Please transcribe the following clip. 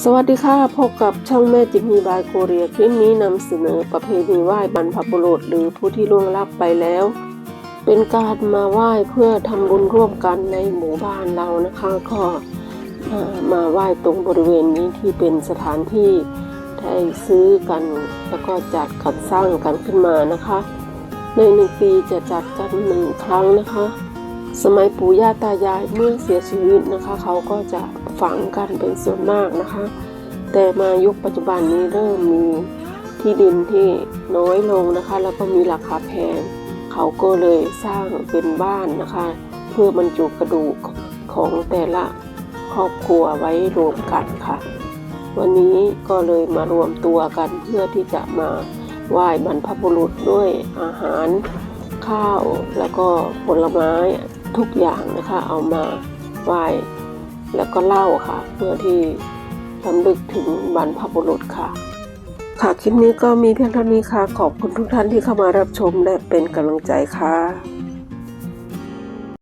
สวัสดีค่ะ พบกับช่องแม่จิมมีบายโคเรียคลิปนี้นำเสนอประเพณีไหว้บรรพบุรุษหรือผู้ที่ล่วงลับไปแล้ว เป็นการมาไหว้เพื่อทำบุญร่วมกันในหมู่บ้านเรานะคะ ก็อ่ามาไหว้ตรงบริเวณนี้ที่เป็นสถานที่ได้ซื้อกันแล้วก็จัดกันสร้างกันขึ้นมานะคะ ในหนึ่งปีจะจัดกันหนึ่งครั้งนะคะ สมัยปู่ย่าตายายเมื่อเสียชีวิตนะคะ เขาก็จะ ฝังกันเป็นส่วนมากนะคะ แต่มายุคปัจจุบันนี้เริ่มมีที่ดินที่น้อยลงนะคะ แล้วก็มีราคาแพง เขาก็เลยสร้างเป็นบ้านนะคะ เพื่อบรรจุกระดูกของแต่ละครอบครัวไว้รวมกันค่ะ วันนี้ก็เลยมารวมตัวกันเพื่อที่จะมาไหว้บรรพบุรุษด้วยอาหารข้าวแล้วก็ผลไม้ทุกอย่างนะคะ เอามาไหว้ แล้วก็เล่าค่ะ เพื่อที่ลำลึกถึงบรรพบุรุษค่ะ ค่ะคลิปนี้ก็มีเพียงเท่านี้ค่ะ ขอบคุณทุกท่านที่เข้ามารับชมและเป็นกำลังใจค่ะ